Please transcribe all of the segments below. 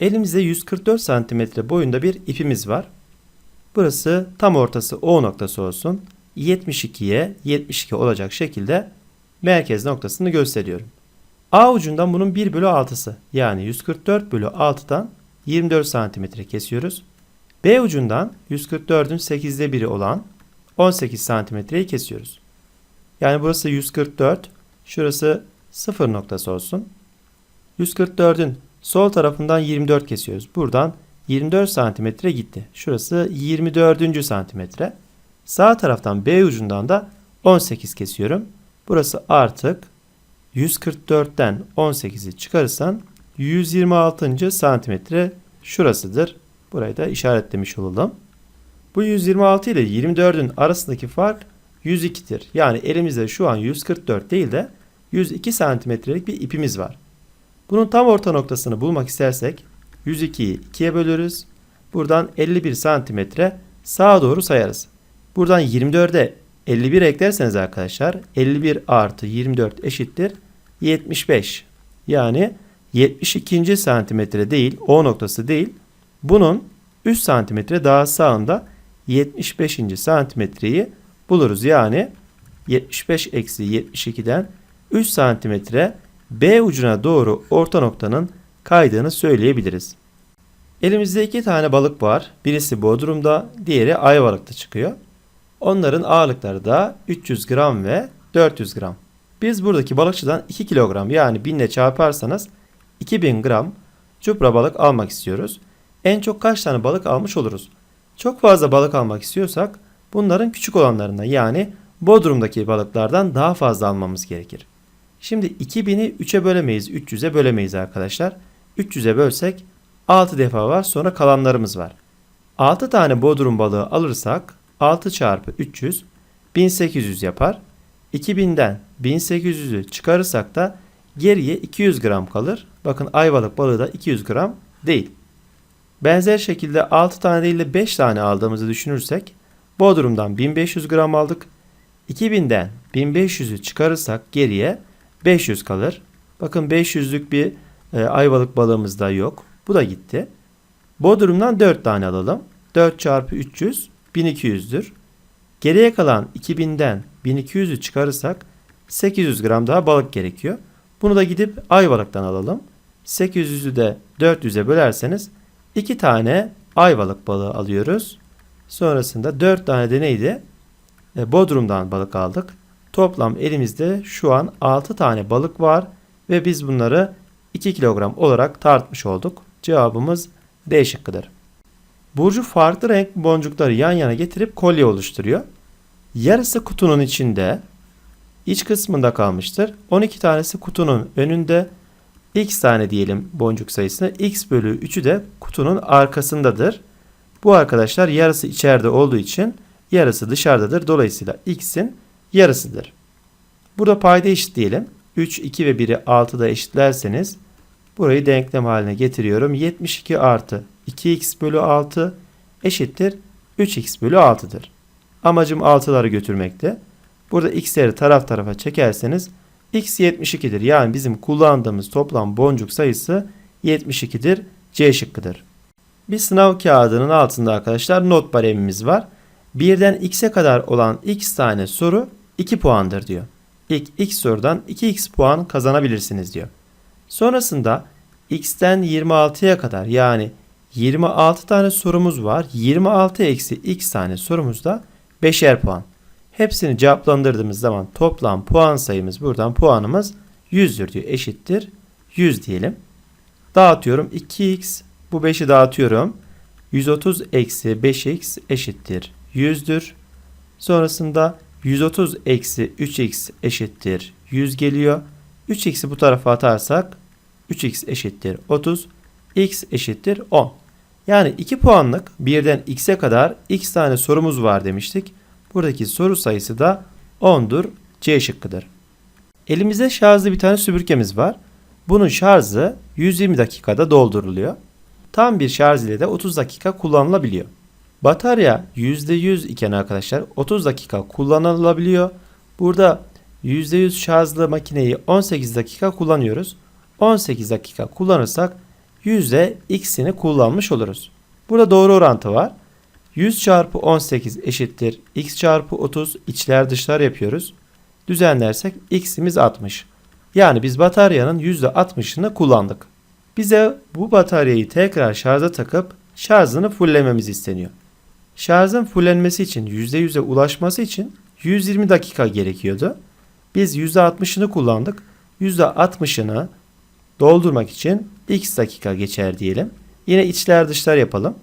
Elimizde 144 cm boyunda bir ipimiz var. Burası tam ortası O noktası olsun. 72'ye 72 olacak şekilde merkez noktasını gösteriyorum. A ucundan bunun 1 bölü 6'sı yani 144 bölü 6'dan 24 cm kesiyoruz. B ucundan 144'ün 8'de 1'i olan 18 cm'yi kesiyoruz. Yani burası 144, şurası 0 noktası olsun. 144'ün sol tarafından 24 kesiyoruz. Buradan 24 santimetre gitti. Şurası 24. santimetre. Sağ taraftan B ucundan da 18 kesiyorum. Burası artık 144'ten 18'i çıkarırsan 126. santimetre şurasıdır. Burayı da işaretlemiş olalım. Bu 126 ile 24'ün arasındaki fark 102'tir. Yani elimizde şu an 144 değil de 102 santimetrelik bir ipimiz var. Bunun tam orta noktasını bulmak istersek 102'yi 2'ye bölürüz. Buradan 51 santimetre sağa doğru sayarız. Buradan 24'e 51 eklerseniz arkadaşlar 51 artı 24 eşittir 75. Yani 72. santimetre değil O noktası değil. Bunun 3 santimetre daha sağında 75. santimetreyi buluruz. Yani 75 eksi 72'den 3 santimetre B ucuna doğru orta noktanın kaydığını söyleyebiliriz. Elimizde iki tane balık var. Birisi Bodrum'da, diğeri Ayvalık'ta çıkıyor. Onların ağırlıkları da 300 gram ve 400 gram. Biz buradaki balıkçıdan 2 kilogram yani 1000 ile çarparsanız 2000 gram çupra balık almak istiyoruz. En çok kaç tane balık almış oluruz? Çok fazla balık almak istiyorsak bunların küçük olanlarından yani Bodrum'daki balıklardan daha fazla almamız gerekir. Şimdi 2000'i 3'e bölemeyiz, 300'e bölemeyiz arkadaşlar. 300'e bölsek 6 defa var sonra kalanlarımız var. 6 tane bodrum balığı alırsak 6 çarpı 300 1800 yapar. 2000'den 1800'ü çıkarırsak da geriye 200 gram kalır. Bakın ayvalık balığı da 200 gram değil. Benzer şekilde 6 tane değil de 5 tane aldığımızı düşünürsek Bodrum'dan 1500 gram aldık. 2000'den 1500'ü çıkarırsak geriye 500 kalır. Bakın 500'lük bir e, ayvalık balığımız da yok. Bu da gitti. Bodrum'dan 4 tane alalım. 4 çarpı 300 1200'dür. Geriye kalan 2000'den 1200'ü çıkarırsak 800 gram daha balık gerekiyor. Bunu da gidip ayvalıktan alalım. 800'ü de 400'e bölerseniz 2 tane ayvalık balığı alıyoruz. Sonrasında 4 tane de neydi? E, Bodrum'dan balık aldık. Toplam elimizde şu an 6 tane balık var ve biz bunları 2 kilogram olarak tartmış olduk. Cevabımız D şıkkıdır. Burcu farklı renk boncukları yan yana getirip kolye oluşturuyor. Yarısı kutunun içinde, iç kısmında kalmıştır. 12 tanesi kutunun önünde, x tane diyelim boncuk sayısına, x bölü 3'ü de kutunun arkasındadır. Bu arkadaşlar yarısı içeride olduğu için yarısı dışarıdadır. Dolayısıyla x'in yarısıdır. Burada payda eşitleyelim. 3, 2 ve 1'i 6'da eşitlerseniz burayı denklem haline getiriyorum. 72 artı 2x bölü 6 eşittir 3x bölü 6'dır. Amacım 6'ları götürmekte. Burada x'leri taraf tarafa çekerseniz x 72'dir. Yani bizim kullandığımız toplam boncuk sayısı 72'dir. C şıkkıdır. Bir sınav kağıdının altında arkadaşlar not baremimiz var. Birden x'e kadar olan x tane soru 2 puandır diyor. İlk x sorudan 2x puan kazanabilirsiniz diyor. Sonrasında x'ten 26'ya kadar yani 26 tane sorumuz var. 26 eksi x tane sorumuzda 5'er puan. Hepsini cevaplandırdığımız zaman toplam puan sayımız buradan puanımız 100'dür diyor. Eşittir 100 diyelim. Dağıtıyorum 2x bu 5'i dağıtıyorum. 130 eksi 5x eşittir 100'dür. Sonrasında 130 eksi 3x eşittir 100 geliyor. 3x'i bu tarafa atarsak 3x eşittir 30. x eşittir 10. Yani 2 puanlık birden x'e kadar x tane sorumuz var demiştik. Buradaki soru sayısı da 10'dur. C şıkkıdır. Elimizde şarjlı bir tane süpürgemiz var. Bunun şarjı 120 dakikada dolduruluyor. Tam bir şarj ile de 30 dakika kullanılabiliyor. Batarya %100 iken arkadaşlar 30 dakika kullanılabiliyor. Burada %100 şarjlı makineyi 18 dakika kullanıyoruz. 18 dakika kullanırsak x'ini kullanmış oluruz. Burada doğru orantı var. 100 çarpı 18 eşittir x çarpı 30 içler dışlar yapıyoruz. Düzenlersek x'imiz 60. Yani biz bataryanın %60'ını kullandık. Bize bu bataryayı tekrar şarja takıp şarjını fulllememiz isteniyor. Şarjın fullenmesi için %100'e ulaşması için 120 dakika gerekiyordu. Biz %60'ını kullandık. %60'ını doldurmak için x dakika geçer diyelim. Yine içler dışlar yapalım.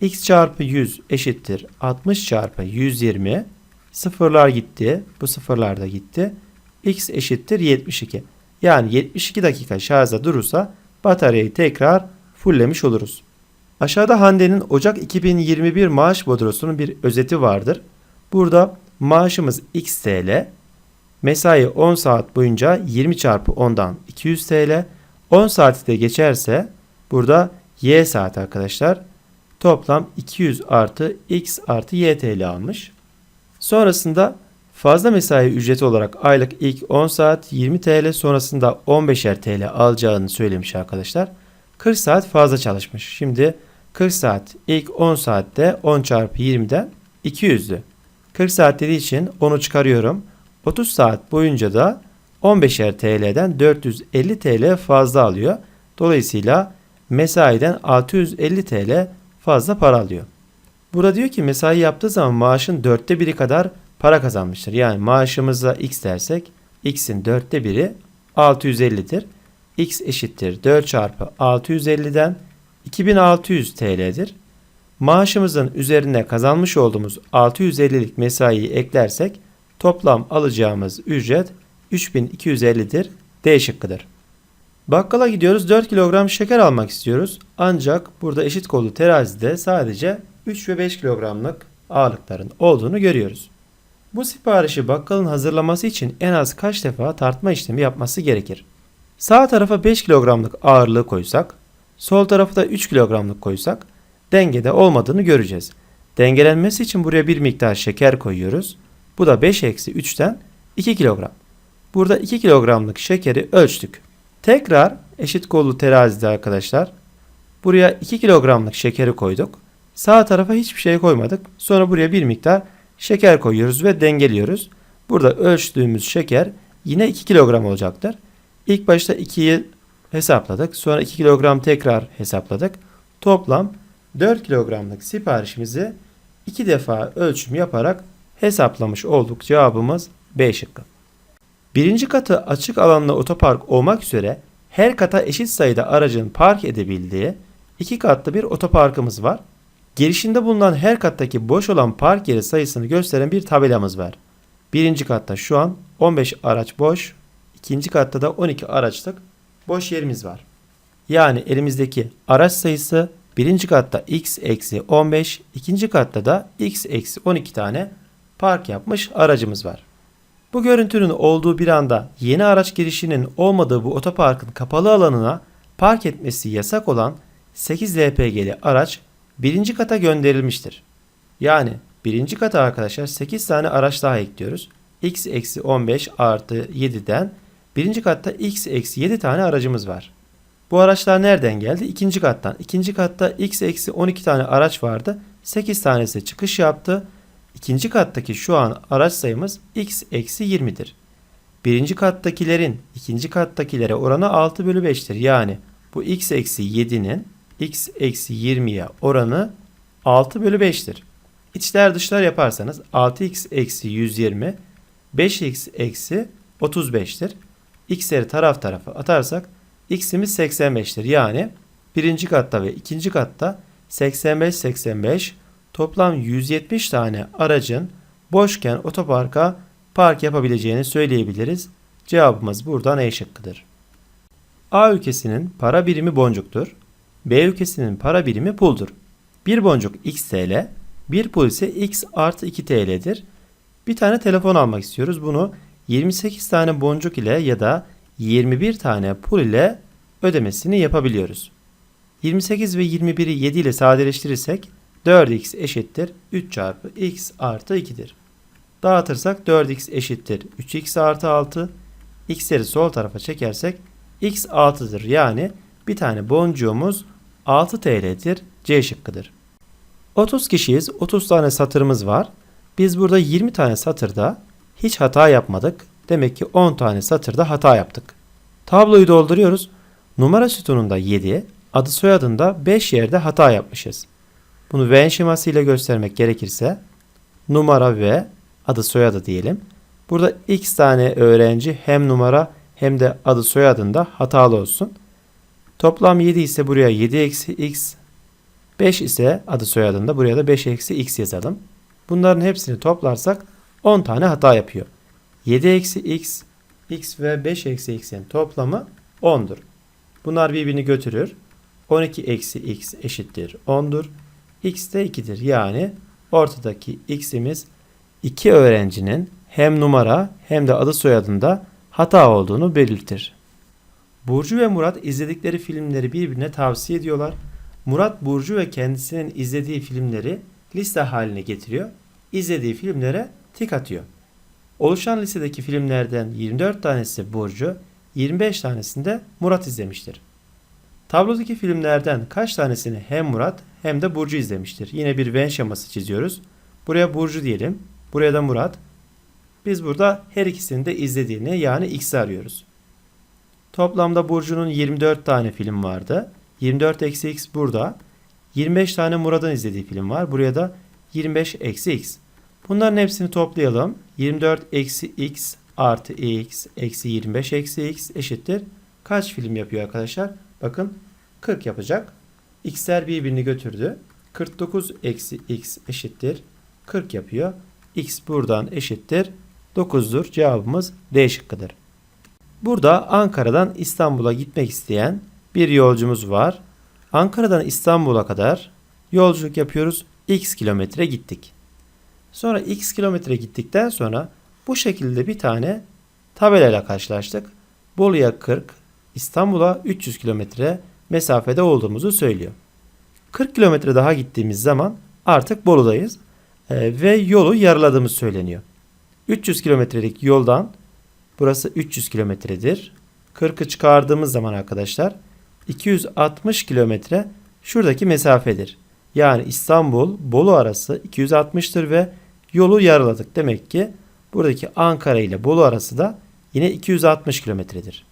x çarpı 100 eşittir 60 çarpı 120. Sıfırlar gitti. Bu sıfırlar da gitti. x eşittir 72. Yani 72 dakika şarjda durursa bataryayı tekrar fulllemiş oluruz. Aşağıda Hande'nin Ocak 2021 maaş bodrosunun bir özeti vardır. Burada maaşımız x TL, mesai 10 saat boyunca 20 çarpı 10'dan 200 TL, 10 saati de geçerse burada y saat arkadaşlar toplam 200 artı x artı y TL almış. Sonrasında fazla mesai ücreti olarak aylık ilk 10 saat 20 TL sonrasında 15'er TL alacağını söylemiş arkadaşlar. 40 saat fazla çalışmış. Şimdi 40 saat ilk 10 saatte 10 çarpı 20'den 200'dü. 40 saat dediği için onu çıkarıyorum. 30 saat boyunca da 15'er TL'den 450 TL fazla alıyor. Dolayısıyla mesaiden 650 TL fazla para alıyor. Burada diyor ki mesai yaptığı zaman maaşın dörtte biri kadar para kazanmıştır. Yani maaşımıza x dersek x'in dörtte biri 650'dir. x eşittir 4 çarpı 650'den 2600 TL'dir. Maaşımızın üzerine kazanmış olduğumuz 650'lik mesaiyi eklersek toplam alacağımız ücret 3250'dir. D şıkkıdır. Bakkala gidiyoruz 4 kilogram şeker almak istiyoruz. Ancak burada eşit kollu terazide sadece 3 ve 5 kilogramlık ağırlıkların olduğunu görüyoruz. Bu siparişi bakkalın hazırlaması için en az kaç defa tartma işlemi yapması gerekir? Sağ tarafa 5 kilogramlık ağırlığı koysak, sol tarafa da 3 kilogramlık koysak dengede olmadığını göreceğiz. Dengelenmesi için buraya bir miktar şeker koyuyoruz. Bu da 5 eksi 3'ten 2 kilogram. Burada 2 kilogramlık şekeri ölçtük. Tekrar eşit kollu terazide arkadaşlar. Buraya 2 kilogramlık şekeri koyduk. Sağ tarafa hiçbir şey koymadık. Sonra buraya bir miktar şeker koyuyoruz ve dengeliyoruz. Burada ölçtüğümüz şeker yine 2 kilogram olacaktır. İlk başta 2'yi hesapladık. Sonra 2 kilogram tekrar hesapladık. Toplam 4 kilogramlık siparişimizi 2 defa ölçüm yaparak hesaplamış olduk. Cevabımız B şıkkı. Birinci katı açık alanlı otopark olmak üzere her kata eşit sayıda aracın park edebildiği iki katlı bir otoparkımız var. Girişinde bulunan her kattaki boş olan park yeri sayısını gösteren bir tabelamız var. Birinci katta şu an 15 araç boş, ikinci katta da 12 araçlık boş yerimiz var. Yani elimizdeki araç sayısı birinci katta x eksi 15, ikinci katta da x eksi 12 tane park yapmış aracımız var. Bu görüntünün olduğu bir anda yeni araç girişinin olmadığı bu otoparkın kapalı alanına park etmesi yasak olan 8 LPG'li araç birinci kata gönderilmiştir. Yani birinci kata arkadaşlar 8 tane araç daha ekliyoruz. x eksi 15 artı 7'den birinci katta x eksi 7 tane aracımız var. Bu araçlar nereden geldi? İkinci kattan. İkinci katta x eksi 12 tane araç vardı. 8 tanesi çıkış yaptı. İkinci kattaki şu an araç sayımız x eksi 20'dir. Birinci kattakilerin ikinci kattakilere oranı 6 bölü 5'tir. Yani bu x eksi 7'nin x eksi 20'ye oranı 6 bölü 5'tir. İçler dışlar yaparsanız 6x eksi 120 5x eksi 35'tir. X'leri taraf tarafa atarsak x'imiz 85'tir. Yani birinci katta ve ikinci katta 85 85 toplam 170 tane aracın boşken otoparka park yapabileceğini söyleyebiliriz. Cevabımız buradan E şıkkıdır. A ülkesinin para birimi boncuktur. B ülkesinin para birimi puldur. Bir boncuk x TL, bir pul ise x artı 2 TL'dir. Bir tane telefon almak istiyoruz. Bunu 28 tane boncuk ile ya da 21 tane pul ile ödemesini yapabiliyoruz. 28 ve 21'i 7 ile sadeleştirirsek 4x eşittir 3 çarpı x artı 2'dir. Dağıtırsak 4x eşittir 3x artı 6. x'leri sol tarafa çekersek x 6'dır. Yani Bir tane boncuğumuz 6 TL'dir. C şıkkıdır. 30 kişiyiz. 30 tane satırımız var. Biz burada 20 tane satırda hiç hata yapmadık. Demek ki 10 tane satırda hata yaptık. Tabloyu dolduruyoruz. Numara sütununda 7, adı soyadında 5 yerde hata yapmışız. Bunu Venn şeması ile göstermek gerekirse numara ve adı soyadı diyelim. Burada x tane öğrenci hem numara hem de adı soyadında hatalı olsun. Toplam 7 ise buraya 7 eksi x, 5 ise adı soyadında buraya da 5 eksi x yazalım. Bunların hepsini toplarsak 10 tane hata yapıyor. 7 eksi x, x ve 5 eksi x'in toplamı 10'dur. Bunlar birbirini götürür. 12 eksi x eşittir 10'dur. x de 2'dir. Yani ortadaki x'imiz 2 öğrencinin hem numara hem de adı soyadında hata olduğunu belirtir. Burcu ve Murat izledikleri filmleri birbirine tavsiye ediyorlar. Murat Burcu ve kendisinin izlediği filmleri liste haline getiriyor. İzlediği filmlere tik atıyor. Oluşan listedeki filmlerden 24 tanesi Burcu, 25 tanesinde Murat izlemiştir. Tablodaki filmlerden kaç tanesini hem Murat hem de Burcu izlemiştir? Yine bir Venn şeması çiziyoruz. Buraya Burcu diyelim. Buraya da Murat. Biz burada her ikisini de izlediğini yani X'i arıyoruz. Toplamda Burcu'nun 24 tane film vardı. 24 eksi X burada. 25 tane Murat'ın izlediği film var. Buraya da 25 eksi X. Bunların hepsini toplayalım. 24 eksi X artı X eksi 25 eksi X eşittir. Kaç film yapıyor arkadaşlar? Bakın 40 yapacak. X'ler birbirini götürdü. 49 eksi X eşittir. 40 yapıyor. X buradan eşittir. 9'dur. Cevabımız D şıkkıdır. Burada Ankara'dan İstanbul'a gitmek isteyen bir yolcumuz var. Ankara'dan İstanbul'a kadar yolculuk yapıyoruz. X kilometre gittik. Sonra X kilometre gittikten sonra bu şekilde bir tane tabelayla karşılaştık. Bolu'ya 40, İstanbul'a 300 kilometre mesafede olduğumuzu söylüyor. 40 kilometre daha gittiğimiz zaman artık Bolu'dayız Ee, ve yolu yarıladığımız söyleniyor. 300 kilometrelik yoldan burası 300 kilometredir. 40'ı çıkardığımız zaman arkadaşlar 260 kilometre şuradaki mesafedir. Yani İstanbul Bolu arası 260'tır ve yolu yarıladık. Demek ki buradaki Ankara ile Bolu arası da yine 260 kilometredir.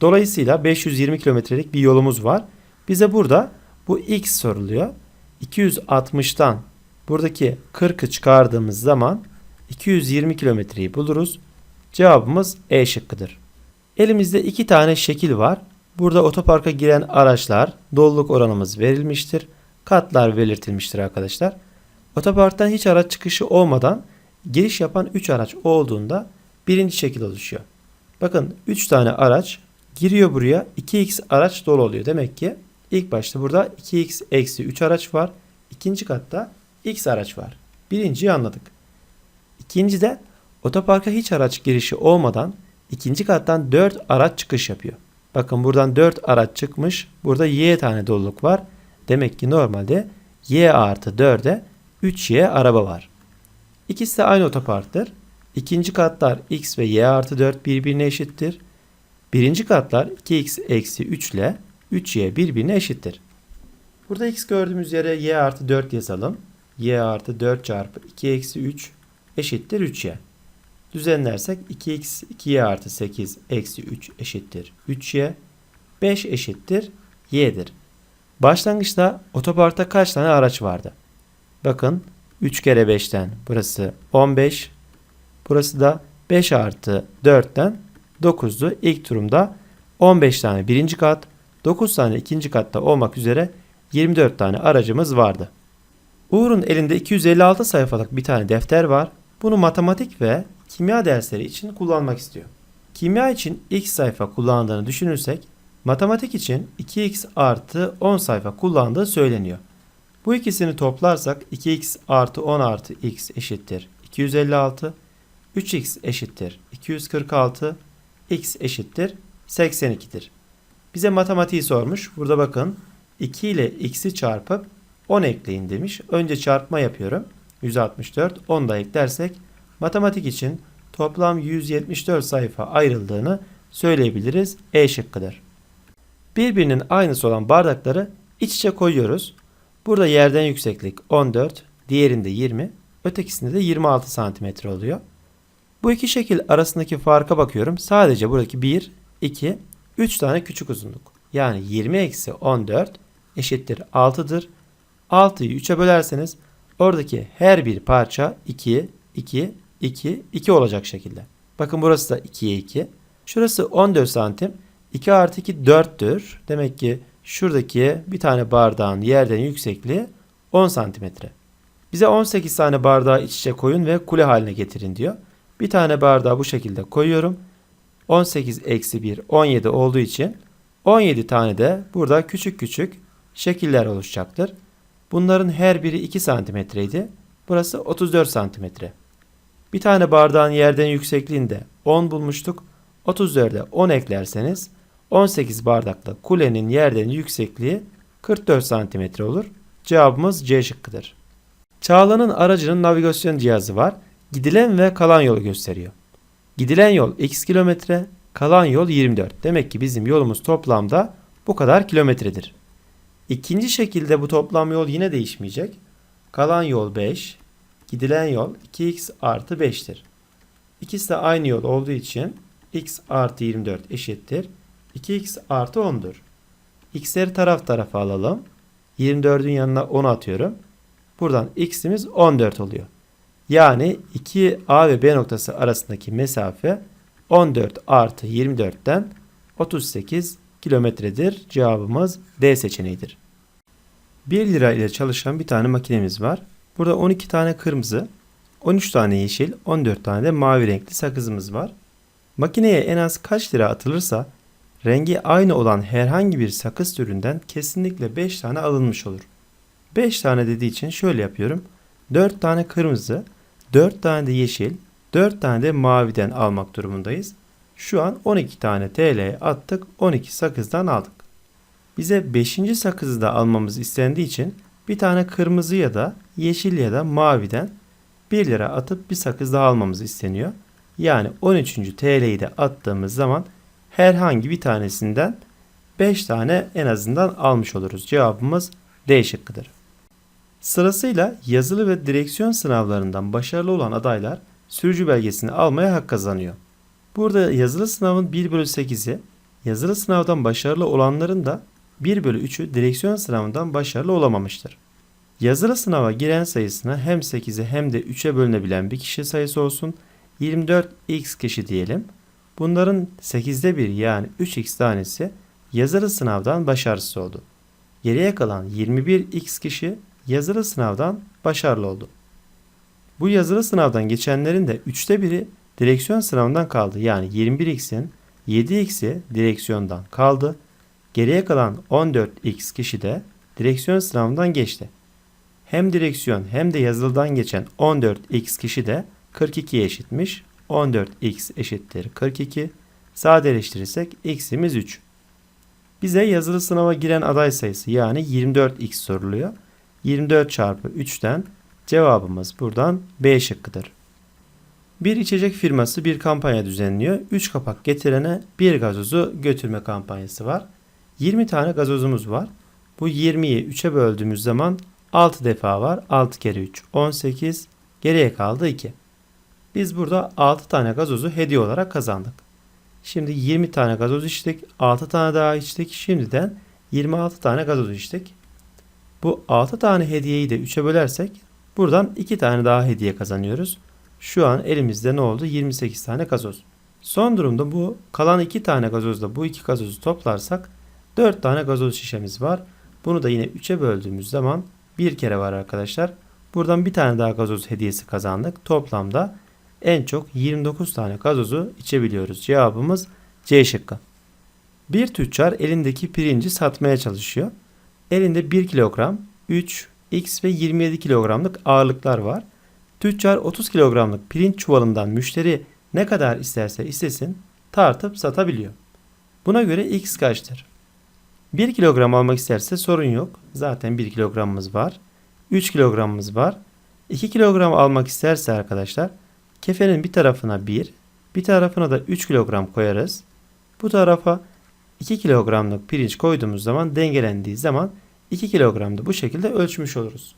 Dolayısıyla 520 kilometrelik bir yolumuz var. Bize burada bu x soruluyor. 260'tan buradaki 40'ı çıkardığımız zaman 220 kilometreyi buluruz. Cevabımız E şıkkıdır. Elimizde iki tane şekil var. Burada otoparka giren araçlar doluluk oranımız verilmiştir. Katlar belirtilmiştir arkadaşlar. Otoparktan hiç araç çıkışı olmadan giriş yapan 3 araç olduğunda birinci şekil oluşuyor. Bakın 3 tane araç giriyor buraya 2x araç dolu oluyor. Demek ki ilk başta burada 2x eksi 3 araç var. İkinci katta x araç var. Birinciyi anladık. İkinci de otoparka hiç araç girişi olmadan ikinci kattan 4 araç çıkış yapıyor. Bakın buradan 4 araç çıkmış. Burada y tane doluluk var. Demek ki normalde y artı 4'e 3y araba var. İkisi de aynı otoparktır. İkinci katlar x ve y artı 4 birbirine eşittir. Birinci katlar 2x eksi 3 ile 3y birbirine eşittir. Burada x gördüğümüz yere y artı 4 yazalım. y artı 4 çarpı 2 eksi 3 eşittir 3y. Düzenlersek 2x 2y artı 8 eksi 3 eşittir 3y. 5 eşittir y'dir. Başlangıçta otoparkta kaç tane araç vardı? Bakın 3 kere 5'ten burası 15. Burası da 5 artı 4'ten 9'du. İlk turumda 15 tane birinci kat, 9 tane ikinci katta olmak üzere 24 tane aracımız vardı. Uğur'un elinde 256 sayfalık bir tane defter var. Bunu matematik ve kimya dersleri için kullanmak istiyor. Kimya için x sayfa kullandığını düşünürsek, matematik için 2x artı 10 sayfa kullandığı söyleniyor. Bu ikisini toplarsak 2x artı 10 artı x eşittir 256, 3x eşittir 246, x eşittir 82'dir. Bize matematiği sormuş. Burada bakın 2 ile x'i çarpıp 10 ekleyin demiş. Önce çarpma yapıyorum. 164. 10 da eklersek matematik için toplam 174 sayfa ayrıldığını söyleyebiliriz. E şıkkıdır. Birbirinin aynısı olan bardakları iç içe koyuyoruz. Burada yerden yükseklik 14, diğerinde 20, ötekisinde de 26 santimetre oluyor. Bu iki şekil arasındaki farka bakıyorum. Sadece buradaki 1, 2, 3 tane küçük uzunluk. Yani 20 eksi 14 eşittir 6'dır. 6'yı 3'e bölerseniz oradaki her bir parça 2, 2, 2, 2 olacak şekilde. Bakın burası da 2'ye 2. Şurası 14 santim. 2 artı 2 4'tür. Demek ki şuradaki bir tane bardağın yerden yüksekliği 10 santimetre. Bize 18 tane bardağı iç içe koyun ve kule haline getirin diyor. Bir tane bardağı bu şekilde koyuyorum. 18 eksi 1 17 olduğu için 17 tane de burada küçük küçük şekiller oluşacaktır. Bunların her biri 2 santimetreydi. Burası 34 santimetre. Bir tane bardağın yerden yüksekliğinde 10 bulmuştuk. 34'e 10 eklerseniz 18 bardakla kulenin yerden yüksekliği 44 santimetre olur. Cevabımız C şıkkıdır. Çağla'nın aracının navigasyon cihazı var. Gidilen ve kalan yolu gösteriyor. Gidilen yol x kilometre, kalan yol 24. Demek ki bizim yolumuz toplamda bu kadar kilometredir. İkinci şekilde bu toplam yol yine değişmeyecek. Kalan yol 5, gidilen yol 2x artı 5'tir. İkisi de aynı yol olduğu için x artı 24 eşittir. 2x artı 10'dur. x'leri taraf tarafa alalım. 24'ün yanına 10 atıyorum. Buradan x'imiz 14 oluyor. Yani 2 A ve B noktası arasındaki mesafe 14 artı 24'ten 38 kilometredir. Cevabımız D seçeneğidir. 1 lira ile çalışan bir tane makinemiz var. Burada 12 tane kırmızı, 13 tane yeşil, 14 tane de mavi renkli sakızımız var. Makineye en az kaç lira atılırsa rengi aynı olan herhangi bir sakız türünden kesinlikle 5 tane alınmış olur. 5 tane dediği için şöyle yapıyorum. 4 tane kırmızı, 4 tane de yeşil, 4 tane de maviden almak durumundayız. Şu an 12 tane TL attık. 12 sakızdan aldık. Bize 5. sakızı da almamız istendiği için bir tane kırmızı ya da yeşil ya da maviden 1 lira atıp bir sakız daha almamız isteniyor. Yani 13. TL'yi de attığımız zaman herhangi bir tanesinden 5 tane en azından almış oluruz. Cevabımız D şıkkıdır. Sırasıyla yazılı ve direksiyon sınavlarından başarılı olan adaylar sürücü belgesini almaya hak kazanıyor. Burada yazılı sınavın 1 bölü 8'i, yazılı sınavdan başarılı olanların da 1 bölü 3'ü direksiyon sınavından başarılı olamamıştır. Yazılı sınava giren sayısına hem 8'e hem de 3'e bölünebilen bir kişi sayısı olsun. 24x kişi diyelim. Bunların 8'de 1 yani 3x tanesi yazılı sınavdan başarısız oldu. Geriye kalan 21x kişi yazılı sınavdan başarılı oldu. Bu yazılı sınavdan geçenlerin de 3'te biri direksiyon sınavından kaldı. Yani 21x'in 7x'i direksiyondan kaldı. Geriye kalan 14x kişi de direksiyon sınavından geçti. Hem direksiyon hem de yazılıdan geçen 14x kişi de 42'ye eşitmiş. 14x eşittir 42. Sadeleştirirsek x'imiz 3. Bize yazılı sınava giren aday sayısı yani 24x soruluyor. 24 çarpı 3'ten cevabımız buradan B şıkkıdır. Bir içecek firması bir kampanya düzenliyor. 3 kapak getirene bir gazozu götürme kampanyası var. 20 tane gazozumuz var. Bu 20'yi 3'e böldüğümüz zaman 6 defa var. 6 kere 3 18. Geriye kaldı 2. Biz burada 6 tane gazozu hediye olarak kazandık. Şimdi 20 tane gazoz içtik. 6 tane daha içtik. Şimdiden 26 tane gazoz içtik. Bu 6 tane hediyeyi de 3'e bölersek buradan 2 tane daha hediye kazanıyoruz. Şu an elimizde ne oldu? 28 tane gazoz. Son durumda bu kalan 2 tane gazozla bu 2 gazozu toplarsak 4 tane gazoz şişemiz var. Bunu da yine 3'e böldüğümüz zaman bir kere var arkadaşlar. Buradan bir tane daha gazoz hediyesi kazandık. Toplamda en çok 29 tane gazozu içebiliyoruz. Cevabımız C şıkkı. Bir tüccar elindeki pirinci satmaya çalışıyor. Elinde 1 kilogram, 3, x ve 27 kilogramlık ağırlıklar var. Tüccar 30 kilogramlık pirinç çuvalından müşteri ne kadar isterse istesin tartıp satabiliyor. Buna göre x kaçtır? 1 kilogram almak isterse sorun yok. Zaten 1 kilogramımız var. 3 kilogramımız var. 2 kilogram almak isterse arkadaşlar kefenin bir tarafına 1, bir tarafına da 3 kilogram koyarız. Bu tarafa 2 kilogramlık pirinç koyduğumuz zaman dengelendiği zaman 2 kilogramda bu şekilde ölçmüş oluruz.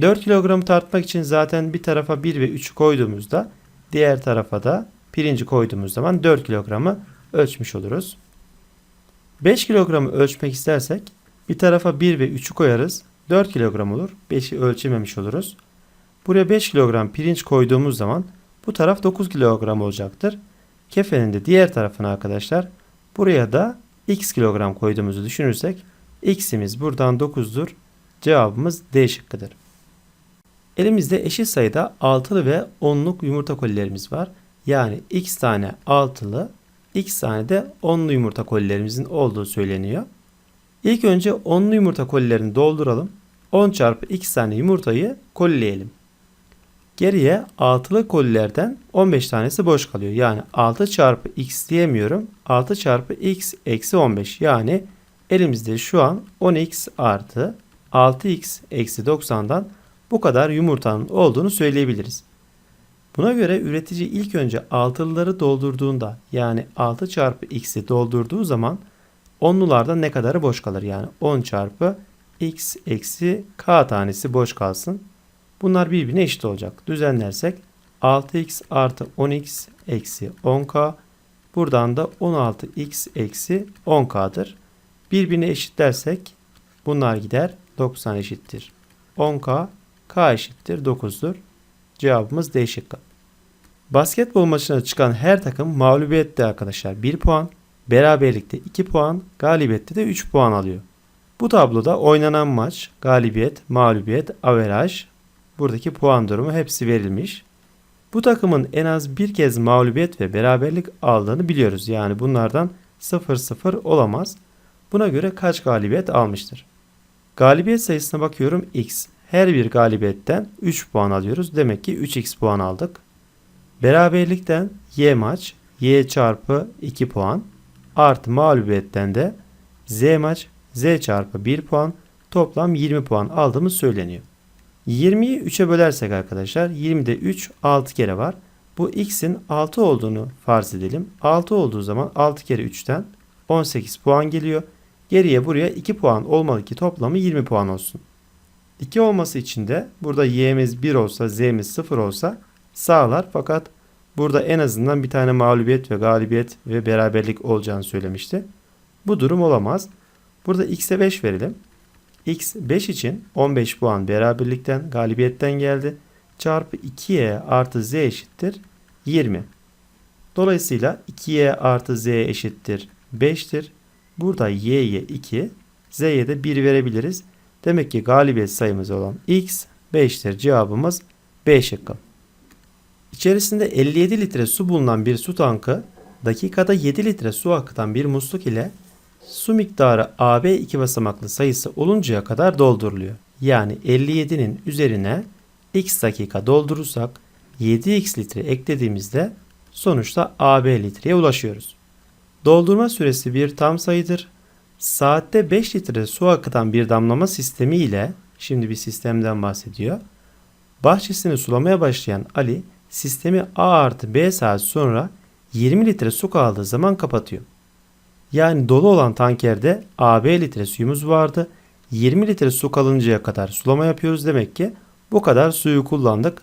4 kilogramı tartmak için zaten bir tarafa 1 ve 3'ü koyduğumuzda diğer tarafa da pirinci koyduğumuz zaman 4 kilogramı ölçmüş oluruz. 5 kilogramı ölçmek istersek bir tarafa 1 ve 3'ü koyarız. 4 kilogram olur. 5'i ölçememiş oluruz. Buraya 5 kilogram pirinç koyduğumuz zaman bu taraf 9 kilogram olacaktır. Kefenin de diğer tarafına arkadaşlar buraya da x kilogram koyduğumuzu düşünürsek x'imiz buradan 9'dur. Cevabımız D şıkkıdır. Elimizde eşit sayıda altılı ve onluk yumurta kolilerimiz var. Yani x tane altılı, x tane de onlu yumurta kolilerimizin olduğu söyleniyor. İlk önce onlu yumurta kolilerini dolduralım. 10 çarpı x tane yumurtayı kolileyelim. Geriye altılı kolilerden 15 tanesi boş kalıyor. Yani 6 çarpı x diyemiyorum. 6 çarpı x eksi 15. Yani elimizde şu an 10x artı 6x eksi 90'dan bu kadar yumurtanın olduğunu söyleyebiliriz. Buna göre üretici ilk önce altılıları doldurduğunda yani 6 çarpı x'i doldurduğu zaman onlularda ne kadarı boş kalır? Yani 10 çarpı x eksi k tanesi boş kalsın. Bunlar birbirine eşit olacak. Düzenlersek 6x artı 10x eksi 10k buradan da 16x eksi 10k'dır. Birbirine eşitlersek bunlar gider 90 eşittir. 10k k eşittir 9'dur. Cevabımız D şıkkı. Basketbol maçına çıkan her takım mağlubiyette arkadaşlar 1 puan, beraberlikte 2 puan, galibiyette de 3 puan alıyor. Bu tabloda oynanan maç, galibiyet, mağlubiyet, averaj, buradaki puan durumu hepsi verilmiş. Bu takımın en az bir kez mağlubiyet ve beraberlik aldığını biliyoruz. Yani bunlardan 0-0 olamaz. Buna göre kaç galibiyet almıştır? Galibiyet sayısına bakıyorum x. Her bir galibiyetten 3 puan alıyoruz. Demek ki 3x puan aldık. Beraberlikten y maç y çarpı 2 puan artı mağlubiyetten de z maç z çarpı 1 puan toplam 20 puan aldığımız söyleniyor. 20'yi 3'e bölersek arkadaşlar 20'de 3 6 kere var. Bu x'in 6 olduğunu farz edelim. 6 olduğu zaman 6 kere 3'ten 18 puan geliyor. Geriye buraya 2 puan olmalı ki toplamı 20 puan olsun. 2 olması için de burada y'miz 1 olsa z'miz 0 olsa sağlar. Fakat burada en azından bir tane mağlubiyet ve galibiyet ve beraberlik olacağını söylemişti. Bu durum olamaz. Burada x'e 5 verelim. X 5 için 15 puan beraberlikten galibiyetten geldi. Çarpı 2y artı z eşittir 20. Dolayısıyla 2y artı z eşittir 5'tir. Burada y'ye 2, z'ye de 1 verebiliriz. Demek ki galibiyet sayımız olan x 5'tir. Cevabımız B şıkkı. İçerisinde 57 litre su bulunan bir su tankı dakikada 7 litre su akıtan bir musluk ile su miktarı AB iki basamaklı sayısı oluncaya kadar dolduruluyor. Yani 57'nin üzerine x dakika doldurursak 7x litre eklediğimizde sonuçta AB litreye ulaşıyoruz. Doldurma süresi bir tam sayıdır. Saatte 5 litre su akıtan bir damlama sistemi ile şimdi bir sistemden bahsediyor. Bahçesini sulamaya başlayan Ali sistemi A artı B saat sonra 20 litre su kaldığı zaman kapatıyor. Yani dolu olan tankerde AB litre suyumuz vardı. 20 litre su kalıncaya kadar sulama yapıyoruz demek ki bu kadar suyu kullandık.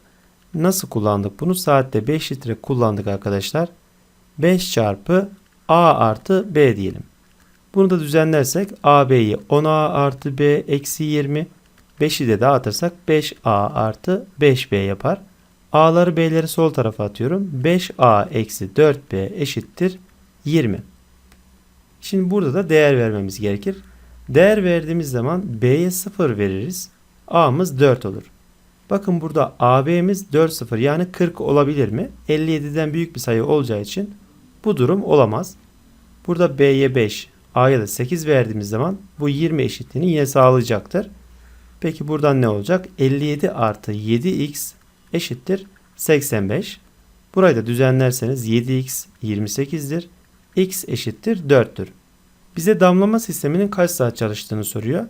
Nasıl kullandık bunu? Saatte 5 litre kullandık arkadaşlar. 5 çarpı A artı B diyelim. Bunu da düzenlersek AB'yi 10A artı B eksi 20. 5'i de dağıtırsak 5A artı 5B yapar. A'ları B'leri sol tarafa atıyorum. 5A eksi 4B eşittir 20. Şimdi burada da değer vermemiz gerekir. Değer verdiğimiz zaman B'ye 0 veririz. A'mız 4 olur. Bakın burada AB'miz 4 0 yani 40 olabilir mi? 57'den büyük bir sayı olacağı için bu durum olamaz. Burada B'ye 5, A'ya da 8 verdiğimiz zaman bu 20 eşitliğini yine sağlayacaktır. Peki buradan ne olacak? 57 artı 7x eşittir 85. Burayı da düzenlerseniz 7x 28'dir. x eşittir 4'tür. Bize damlama sisteminin kaç saat çalıştığını soruyor.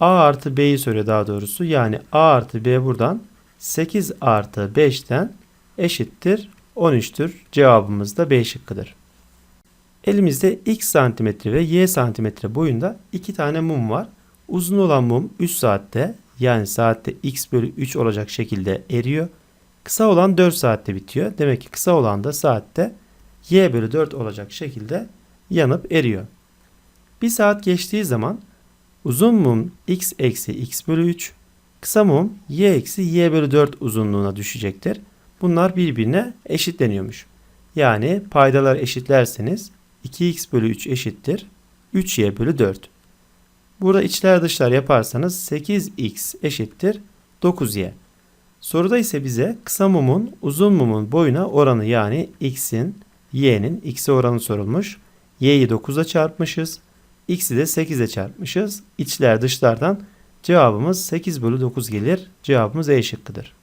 A artı B'yi soruyor daha doğrusu. Yani A artı B buradan 8 artı 5'ten eşittir 13'tür. Cevabımız da B şıkkıdır. Elimizde x santimetre ve y santimetre boyunda iki tane mum var. Uzun olan mum 3 saatte yani saatte x bölü 3 olacak şekilde eriyor. Kısa olan 4 saatte bitiyor. Demek ki kısa olan da saatte y bölü 4 olacak şekilde yanıp eriyor. Bir saat geçtiği zaman uzun mum x eksi x bölü 3, kısa mum y eksi y bölü 4 uzunluğuna düşecektir. Bunlar birbirine eşitleniyormuş. Yani paydalar eşitlerseniz 2x bölü 3 eşittir 3y bölü 4. Burada içler dışlar yaparsanız 8x eşittir 9y. Soruda ise bize kısa mumun uzun mumun boyuna oranı yani x'in y'nin x'e oranı sorulmuş. y'yi 9'a çarpmışız. X'i de 8'e çarpmışız. İçler dışlardan cevabımız 8 bölü 9 gelir. Cevabımız E şıkkıdır.